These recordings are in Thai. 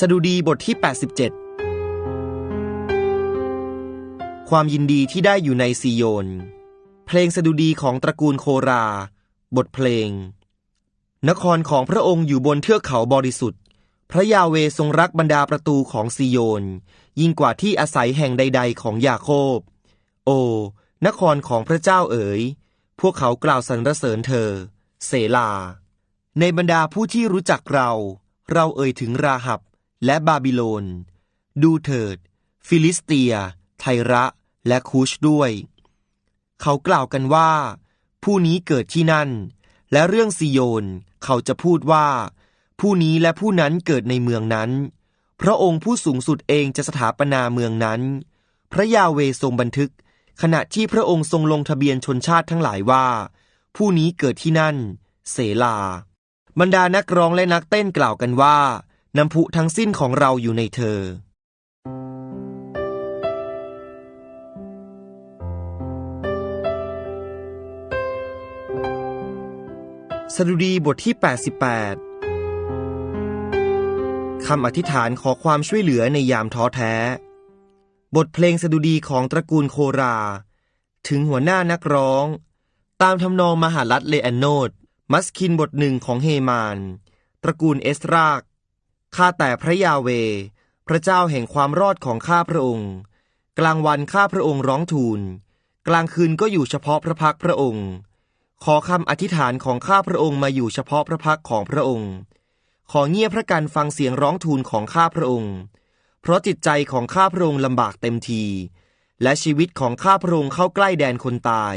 สดุดีบทที่ 87 ความยินดีที่ได้อยู่ในซีโยน เพลงสดุดีของตระกูลโครา บทเพลง นครของพระองค์อยู่บนเทือกเขาบริสุทธิ์ พระยาเวทรงรักบรรดาประตูของซีโยน ยิ่งกว่าที่อาศัยแห่งใด ๆ ของยาโคบ โอ้นครของพระเจ้าเอ๋ย พวกเขากล่าวสรรเสริญเธอ เสลา ในบรรดาผู้ที่รู้จักเรา เราเอ่ยถึงราหับ และบาบิโลน ดูเถิด ฟิลิสเตีย ไทระและคูชด้วย เขากล่าวกันว่า ผู้นี้เกิดที่นั่น และเรื่องซิโยน เขาจะพูดว่า ผู้นี้และผู้นั้นเกิดในเมืองนั้น พระองค์ผู้สูงสุดเองจะสถาปนาเมืองนั้น พระยาเวทรงบันทึก ขณะที่พระองค์ทรงลงทะเบียนชนชาติทั้งหลายว่า ผู้นี้เกิดที่นั่น เสลา บรรดานักร้องและนักเต้นกล่าวกันว่า น้ำพุทั้งสิ้นของเราอยู่ในเธอ สดุดีบทที่ 88 คำอธิษฐานขอความช่วยเหลือในยามท้อแท้ บทเพลงสดุดีของตระกูลโครา ถึงหัวหน้านักร้อง ตามทำนองมหาลัดเลแอนโนด มัสคินบทหนึ่งของเฮมาน ตระกูลเอสราก ข้าแต่พระยาเว พระเจ้าแห่งความรอดของข้าพระองค์ กลางวันข้าพระองค์ร้องทูล กลางคืนก็อยู่เฉพาะพระพักพระองค์ ขอคำอธิษฐานของข้าพระองค์มาอยู่เฉพาะพระพักของพระองค์ ขอเงียบพระกันฟังเสียงร้องทูลของข้าพระองค์ เพราะจิตใจของข้าพระองค์ลำบากเต็มที และชีวิตของข้าพระองค์เข้าใกล้แดนคนตาย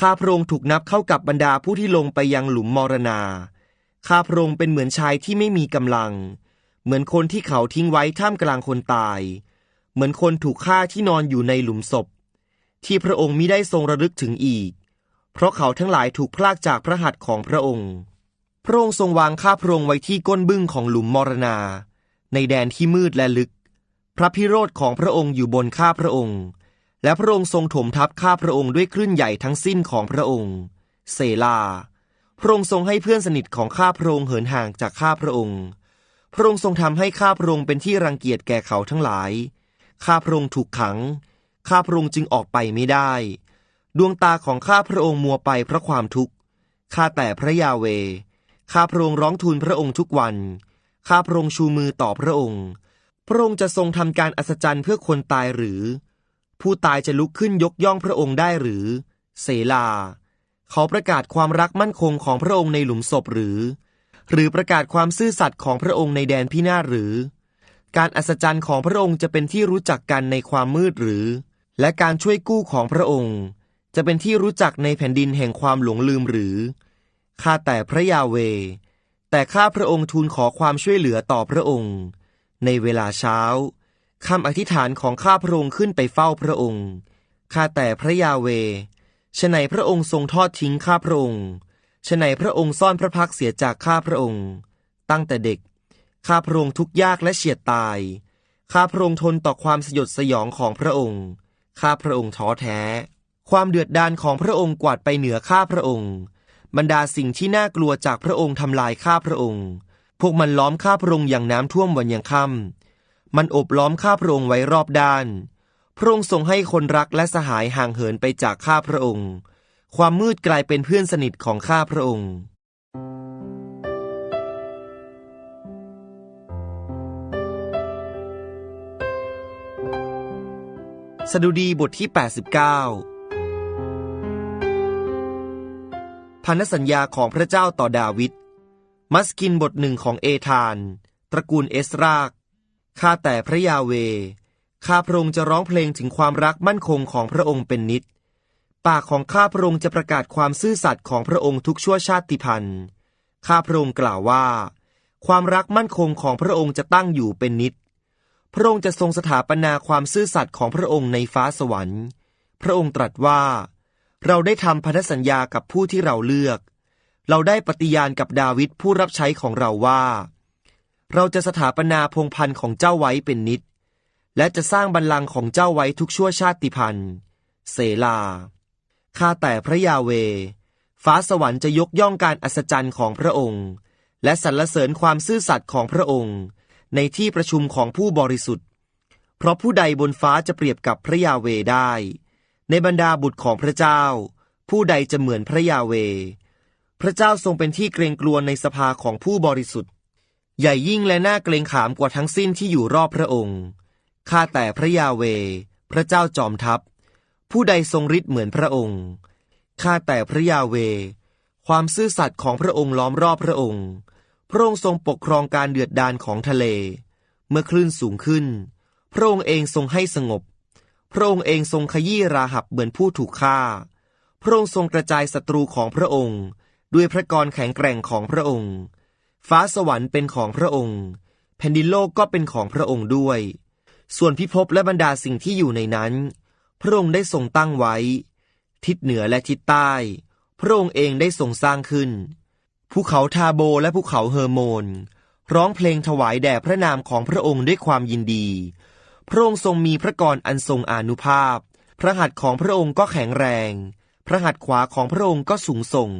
ข้าพระองค์ถูกนับเข้ากับบรรดาผู้ที่ลงไปยังหลุมมรณา ข้าพระองค์เป็นเหมือนชายที่ไม่มีกำลัง เหมือนคนที่เขาทิ้งไว้ท่ามกลางคนตาย เหมือนคนถูกฆ่าที่นอนอยู่ในหลุมศพ ที่พระองค์มิได้ทรงระลึกถึงอีก เพราะเขาทั้งหลายถูกพลากจากพระหัตถ์ของพระองค์ พระองค์ทรงวางข้าพระองค์ไว้ที่ก้นบึ้งของหลุมมรณา ในแดนที่มืดและลึก พระพิโรธของพระองค์อยู่บนข้าพระองค์ และพระองค์ทรงถมทับข้าพระองค์ด้วยคลื่นใหญ่ทั้งสิ้นของพระองค์ เซลา พระองค์ทรงให้เพื่อนสนิทของข้าพระองค์เหินห่างจากข้าพระองค์ พระองค์ทรงทำให้ข้าพระองค์เป็นที่รังเกียจแก่เขาทั้งหลาย ข้าพระองค์ถูกขัง ข้าพระองค์จึงออกไปไม่ได้ ดวงตาของข้าพระองค์มัวไปเพราะความทุกข์ ข้าแต่พระยาเว ข้าพระองค์ร้องทูลพระองค์ทุกวัน ข้าพระองค์ชูมือต่อพระองค์ พระองค์จะทรงทำการอัศจรรย์เพื่อคนตายหรือ ผู้ตายจะลุกขึ้นยกย่องพระองค์ได้หรือ เสลา เขาประกาศความรักมั่นคงของพระองค์ในหลุมศพหรือ หรือประกาศความซื่อสัตย์ของพระองค์ในแดนพินาศหรือ การอัศจรรย์ของพระองค์จะเป็นที่รู้จักกันในความมืดหรือ และการช่วยกู้ของพระองค์ จะเป็นที่รู้จักในแผ่นดินแห่งความหลงลืมหรือ ข้าแต่พระยาเว แต่ข้าพระองค์ทูลขอความช่วยเหลือต่อพระองค์ ในเวลาเช้าคำอธิษฐานของข้าพระองค์ขึ้นไปเฝ้าพระองค์ ข้าแต่พระยาเวฉะไหนพระองค์ทรงทอดทิ้งข้าพระองค์ ฉไหนพระองค์ซ่อนพระพักเสียจากข้าพระองค์ ตั้งแต่เด็ก ข้าพระองค์ทุกยากและเฉียดตาย ข้าพระองค์ทนต่อความสยดสยองของพระองค์ ข้าพระองค์ท้อแท้ ความเดือดดาลของพระองค์กวาดไปเหนือข้าพระองค์ บรรดาสิ่งที่น่ากลัวจากพระองค์ทำลายข้าพระองค์ พวกมันล้อมข้าพระองค์อย่างน้ำท่วมวันยังค่ำมันอบล้อมข้าพระองค์ไว้รอบด้าน พระองค์ทรงให้คนรักและสหายห่างเหินไปจากข้าพระองค์ ความมืดกลายเป็นเพื่อนสนิทของข้าพระองค์ สดุดีบทที่ 89 พันธสัญญาของพระเจ้าต่อดาวิด มัสกินบทหนึ่งของเอธาน ตระกูลเอสราก ข้าแต่พระยาเว ข้าพระองค์จะร้องเพลงถึงความรักมั่นคงของพระองค์เป็นนิด ปากของข้าพระองค์จะประกาศความซื่อสัตย์ของพระองค์ทุกชั่วชาติพันธุ์ข้าพระองค์กล่าวว่า ความรักมั่นคงของพระองค์จะตั้งอยู่เป็นนิด พระองค์จะทรงสถาปนาความซื่อสัตย์ของพระองค์ในฟ้าสวรรค์ พระองค์ตรัสว่า เราได้ทำพันธสัญญากับผู้ที่เราเลือก เราได้ปฏิญาณกับดาวิดผู้รับใช้ของเราว่า เราจะสถาปนาพงพันธ์ของเจ้าไว้เป็นนิด และจะสร้างบัลลังก์ของเจ้าไว้ทุกชั่วชาติพันธุ์เสลา ข้าแต่พระยาเว ฟ้าสวรรค์จะยกย่องการอัศจรรย์ของพระองค์ และสรรเสริญความซื่อสัตย์ของพระองค์ ในที่ประชุมของผู้บริสุทธิ์ เพราะผู้ใดบนฟ้าจะเปรียบกับพระยาเวได้ ในบรรดาบุตรของพระเจ้า ผู้ใดจะเหมือนพระยาเว พระเจ้าทรงเป็นที่เกรงกลัวในสภาของผู้บริสุทธิ์ ใหญ่ยิ่งและน่าเกรงขามกว่าทั้งสิ้นที่อยู่รอบพระองค์ข้าแต่พระยาเว พระเจ้าจอมทัพ ผู้ใดทรงฤทธิ์เหมือนพระองค์ ข้าแต่พระยาเว ความซื่อสัตย์ของพระองค์ล้อมรอบพระองค์ พระองค์ทรงปกครองการเดือดดาลของทะเล เมื่อคลื่นสูงขึ้น พระองค์เองทรงให้สงบ พระองค์เองทรงขยี้ราหับเหมือนผู้ถูกฆ่า พระองค์ทรงกระจายศัตรูของพระองค์ ด้วยพระกรแข็งแกร่งของพระองค์ ฟ้าสวรรค์เป็นของพระองค์ แผ่นดินโลกก็เป็นของพระองค์ด้วย ส่วนพิภพและบรรดาสิ่งที่อยู่ในนั้น พระองค์ได้ทรงตั้งไว้ ทิศเหนือและทิศใต้ พระองค์เองได้ทรงสร้างขึ้น ภูเขาทาโบและภูเขาเฮอร์โมน ร้องเพลงถวายแด่พระนามของพระองค์ด้วยความยินดี พระองค์ทรงมีพระกรอันทรงอานุภาพ พระหัตถ์ของพระองค์ก็แข็งแรง พระหัตถ์ขวาของพระองค์ก็สูงส่ง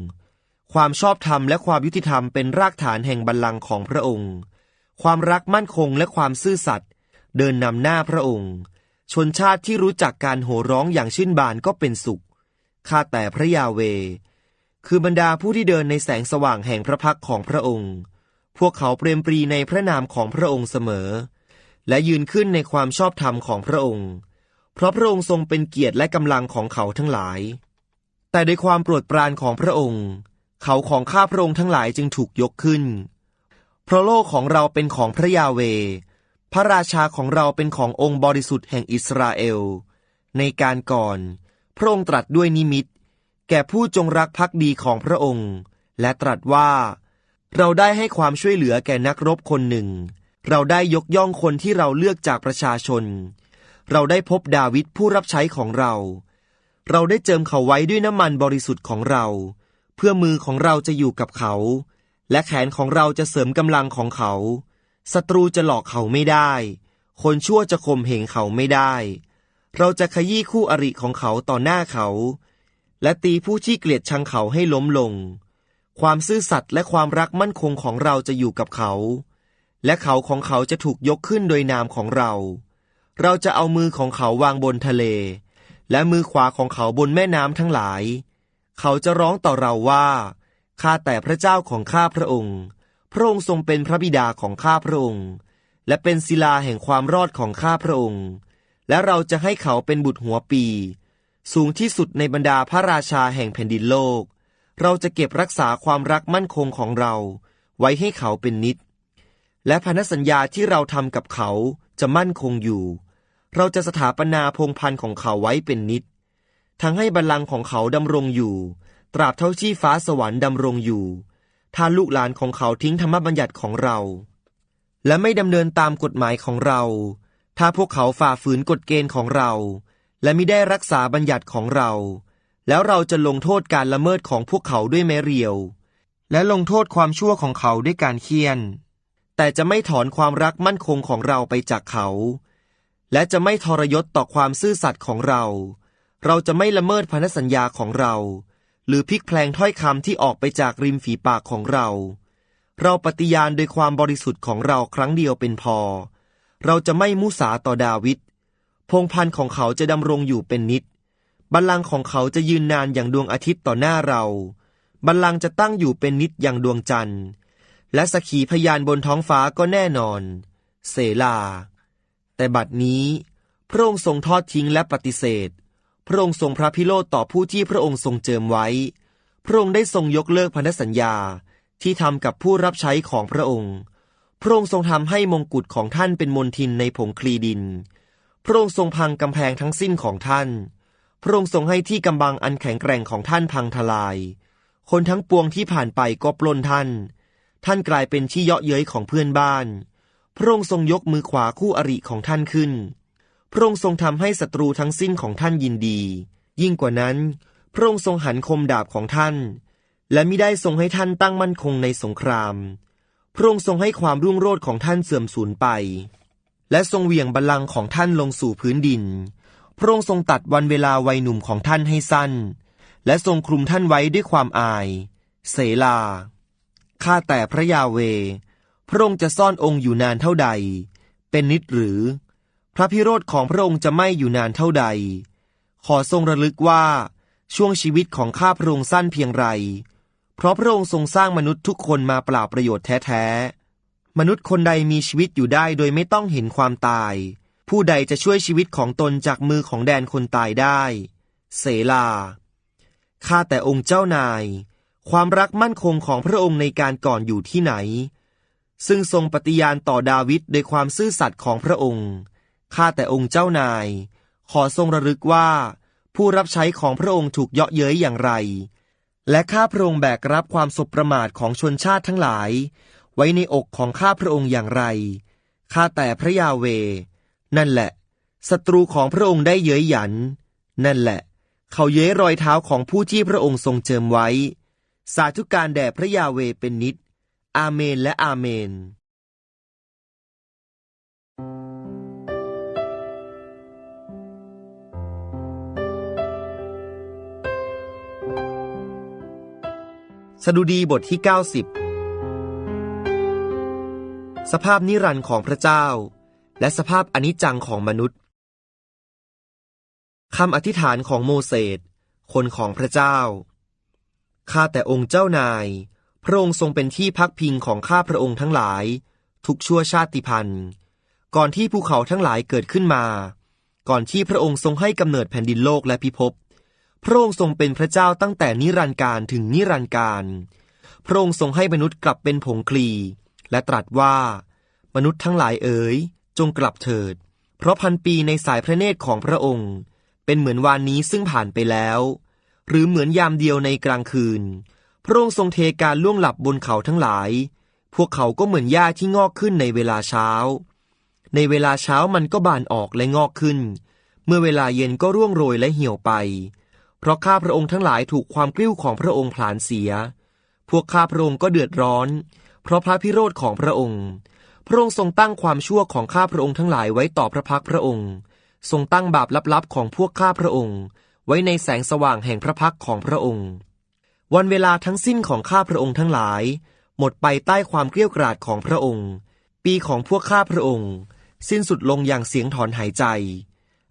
ความชอบธรรมและความยุติธรรมเป็นรากฐานแห่งบัลลังก์ของพระองค์ ความรักมั่นคงและความซื่อสัตย์เดินนำหน้าพระองค์ ชนชาติที่รู้จักการโห่ร้องอย่างชื่นบานก็เป็นสุข ข้าแต่พระยาเว คือบรรดาผู้ที่เดินในแสงสว่างแห่งพระพักของพระองค์ พวกเขาเปรมปรีในพระนามของพระองค์เสมอ และยืนขึ้นในความชอบธรรมของพระองค์ เพราะพระองค์ทรงเป็นเกียรติและกำลังของเขาทั้งหลาย แต่ด้วยความโปรดปรานของพระองค์ เขาของข้าพระองค์ทั้งหลายจึงถูกยกขึ้น เพราะโลกของเราเป็นของพระยาเว พระราชาของเราเป็นขององค์บริสุทธิ์แห่งอิสราเอล ในการก่อน พระองค์ตรัสด้วยนิมิต แก่ผู้จงรักภักดีของพระองค์ และตรัสว่า เราได้ให้ความช่วยเหลือแก่นักรบคนหนึ่ง เราได้ยกย่องคนที่เราเลือกจากประชาชน เราได้พบดาวิดผู้รับใช้ของเรา เราได้เจิมเขาไว้ด้วยน้ำมันบริสุทธิ์ของเรา เพื่อมือของเราจะอยู่กับเขา และแขนของเราจะเสริมกำลังของเขา ศัตรูจะหลอกเขาไม่ได้ คนชั่วจะข่มเหงเขาไม่ได้ เราจะขยี้คู่อริของเขาต่อหน้าเขา และตีผู้ที่เกลียดชังเขาให้ล้มลง ความซื่อสัตย์และความรักมั่นคงของเราจะอยู่กับเขา และเขาของเขาจะถูกยกขึ้นโดยนามของเรา เราจะเอามือของเขาวางบนทะเล และมือขวาของเขาบนแม่น้ำทั้งหลาย เขาจะร้องต่อเราว่าข้าแต่พระเจ้าของข้าพระองค์ พระองค์ทรงเป็นพระบิดาของข้าพระองค์ และเป็นศิลาแห่งความรอดของข้าพระองค์ และเราจะให้เขาเป็นบุตรหัวปี สูงที่สุดในบรรดาพระราชาแห่งแผ่นดินโลก เราจะเก็บรักษาความรักมั่นคงของเรา ไว้ให้เขาเป็นนิด และพันธสัญญาที่เราทำกับเขาจะมั่นคงอยู่ เราจะสถาปนาพงพันธ์ของเขาไว้เป็นนิด ทั้งให้บัลลังก์ของเขาดำรงอยู่ ตราบเท่าที่ฟ้าสวรรค์ดำรงอยู่ ถ้าลูกหลานของเขาทิ้งธรรมบัญญัติของเรา และไม่ดำเนินตามกฎหมายของเรา ถ้าพวกเขาฝ่าฝืนกฎเกณฑ์ของเรา และไม่ได้รักษาบัญญัติของเรา แล้วเราจะลงโทษการละเมิดของพวกเขาด้วยไม้เรียว และลงโทษความชั่วของเขาด้วยการเคี่ยน แต่จะไม่ถอนความรักมั่นคงของเราไปจากเขา และจะไม่ทรยศต่อความซื่อสัตย์ของเรา เราจะไม่ละเมิดพันธสัญญาของเรา หรือพลิกแพลงถ้อยคำที่ออกไปจากริมฝีปากของเรา เราปฏิญาณโดยความบริสุทธิ์ของเราครั้งเดียวเป็นพอ เราจะไม่มุสาต่อดาวิดพงพันธ์ของเขาจะดำรงอยู่เป็นนิด บัลลังก์ของเขาจะยืนนานอย่างดวงอาทิตย์ต่อหน้าเรา บัลลังก์จะตั้งอยู่เป็นนิดอย่างดวงจันทร์ และสกขีพยานบนท้องฟ้าก็แน่นอน เสลา แต่บัดนี้ พระองค์ทรงทอดทิ้งและปฏิเสธ พระองค์ทรงพระพิโรธต่อผู้ที่พระองค์ทรงเจิมไว้ พระองค์ได้ทรงยกเลิกพันธสัญญาที่ทำกับผู้รับใช้ของพระองค์ พระองค์ทรงทำให้มงกุฎของท่านเป็นมนทินในผงคลีดิน พระองค์ทรงพังกำแพงทั้งสิ้นของท่าน พระองค์ทรงให้ที่กำบังอันแข็งแกร่งของท่านพังทลาย คนทั้งปวงที่ผ่านไปก็ปล้นท่าน ท่านกลายเป็นที่เยาะเย้ยของเพื่อนบ้าน พระองค์ทรงยกมือขวาคู่อริของท่านขึ้น พระองค์ทรงทำให้ศัตรูทั้งสิ้นของท่านยินดี ยิ่งกว่านั้น พระองค์ทรงหันคมดาบของท่าน และมิได้ทรงให้ท่านตั้งมั่นคงในสงคราม พระองค์ทรงให้ความรุ่งโรจน์ของท่านเสื่อมสูญไป และทรงเหวี่ยงบัลลังก์ของท่านลงสู่พื้นดิน พระองค์ทรงตัดวันเวลาวัยหนุ่มของท่านให้สั้น และทรงคลุมท่านไว้ด้วยความอาย เสลา ข้าแต่พระยาเว พระองค์จะซ่อนองค์อยู่นานเท่าใด เป็นนิดหรือ พระพิโรธของพระองค์จะไม่อยู่นานเท่าใด ขอทรงระลึกว่าช่วงชีวิตของข้าพระองค์สั้นเพียงไร เพราะพระองค์ทรงสร้างมนุษย์ทุกคนมาเปล่าประโยชน์แท้ๆ มนุษย์คนใดมีชีวิตอยู่ได้โดยไม่ต้องเห็นความตาย ผู้ใดจะช่วยชีวิตของตนจากมือของแดนคนตายได้ เสลา ข้าแต่องค์เจ้านาย ความรักมั่นคงของพระองค์ในการก่อนอยู่ที่ไหน ซึ่งทรงปฏิญาณต่อดาวิดโดยความซื่อสัตย์ของพระองค์ ข้าแต่องค์เจ้านาย ขอทรงระลึกว่า ผู้รับใช้ของพระองค์ถูกเยาะเย้ยอย่างไร และข้าพระองค์แบกรับความสบประมาทของชนชาติทั้งหลาย ไว้ในอกของข้าพระองค์อย่างไร ข้าแต่พระยาเว นั่นแหละ ศัตรูของพระองค์ได้เย้ยหยัน นั่นแหละ เขาเย้ยรอยเท้าของผู้ที่พระองค์ทรงเจิมไว้ สาธุการแด่พระยาเวเป็นนิด อาเมนและอาเมน สดุดีบทที่ 90 สภาพนิรันดร์ของพระเจ้า และสภาพอนิจจังของมนุษย์คำอธิษฐานของโมเสสคนของพระเจ้า ข้าแต่องค์เจ้านาย พระองค์ทรงเป็นที่พักพิงของข้าพระองค์ทั้งหลาย ทุกชั่วชาติพันธุ์ ก่อนที่ภูเขาทั้งหลายเกิดขึ้นมา ก่อนที่พระองค์ทรงให้กำเนิดแผ่นดินโลกและพิภพ พระองค์ทรงเป็นพระเจ้าตั้งแต่นิรันดร์การถึงนิรันดร์การ พระองค์ทรงให้มนุษย์กลับเป็นผงคลี และตรัสว่า มนุษย์ทั้งหลายเอ๋ย จงกลับเถิด เพราะพันปีในสายพระเนตรของพระองค์ เป็นเหมือนวานนี้ซึ่งผ่านไปแล้ว หรือเหมือนยามเดียวในกลางคืน พระองค์ทรงเทการล่วงหลับบนเขาทั้งหลาย พวกเขาก็เหมือนหญ้าที่งอกขึ้นในเวลาเช้า ในเวลาเช้ามันก็บานออกและงอกขึ้น เมื่อเวลาเย็นก็ร่วงโรยและเหี่ยวไป เพราะข้าพระองค์ทั้งหลายถูกความกลิ้วของพระองค์ผลาญเสีย พวกข้าพระองค์ก็เดือดร้อน เพราะพระพิโรธของพระองค์ พระองค์ทรงตั้งความชั่วของข้าพระองค์ทั้งหลายไว้ต่อพระพักพระองค์ ทรงตั้งบาปลับๆของพวกข้าพระองค์ ไว้ในแสงสว่างแห่งพระพักของพระองค์ วันเวลาทั้งสิ้นของข้าพระองค์ทั้งหลาย หมดไปใต้ความเกลี้ยกล่อดของพระองค์ ปีของพวกข้าพระองค์ สิ้นสุดลงอย่างเสียงถอนหายใจ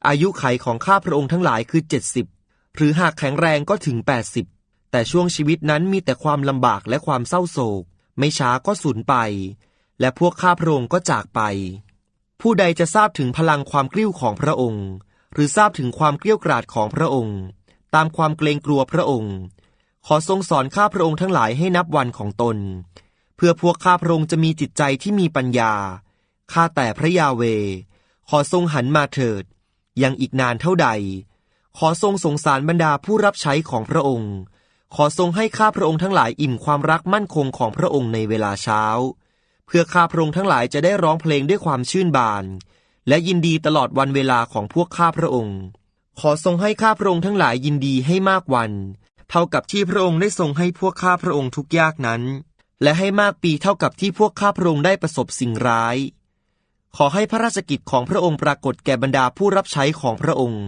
อายุไขของข้าพระองค์ทั้งหลายคือเจ็ดสิบ หรือหากแข็งแรงก็ถึงแปดสิบแต่ช่วงชีวิตนั้นมีแต่ความลำบากและความเศร้าโศก ไม่ช้าก็สูญไป และพวกข้าพระองค์ก็จากไป ผู้ใดจะทราบถึงพลังความกลิ้วของพระองค์ หรือทราบถึงความเกลี้ยกล่อดของพระองค์ ตามความเกรงกลัวพระองค์ ขอทรงสอนข้าพระองค์ทั้งหลายให้นับวันของตน เพื่อพวกข้าพระองค์จะมีจิตใจที่มีปัญญาข้าแต่พระยาเว ขอทรงหันมาเถิด ยังอีกนานเท่าใด ขอทรงสงสารบรรดาผู้รับใช้ของพระองค์ ขอทรงให้ข้าพระองค์ทั้งหลายอิ่มความรักมั่นคงของพระองค์ในเวลาเช้า เพื่อข้าพระองค์ทั้งหลายจะได้ร้องเพลงด้วยความชื่นบาน และยินดีตลอดวันเวลาของพวกข้าพระองค์ ขอทรงให้ข้าพระองค์ทั้งหลายยินดีให้มากวัน เท่ากับที่พระองค์ได้ทรงให้พวกข้าพระองค์ทุกยากนั้น และให้มากปีเท่ากับที่พวกข้าพระองค์ได้ประสบสิ่งร้าย ขอให้พระราชกิจของพระองค์ปรากฏแก่บรรดาผู้รับใช้ของพระองค์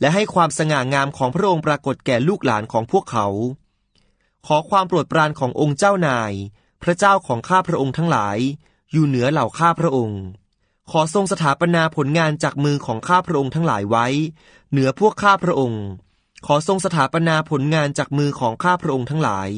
และให้ความสง่างามของพระองค์ปรากฏแก่ลูกหลานของพวกเขา ขอความโปรดปรานขององค์เจ้านาย พระเจ้าของข้าพระองค์ทั้งหลาย อยู่เหนือเหล่าข้าพระองค์ ขอทรงสถาปนาผลงานจากมือของข้าพระองค์ทั้งหลายไว้ เหนือพวกข้าพระองค์ ขอทรงสถาปนาผลงานจากมือของข้าพระองค์ทั้งหลาย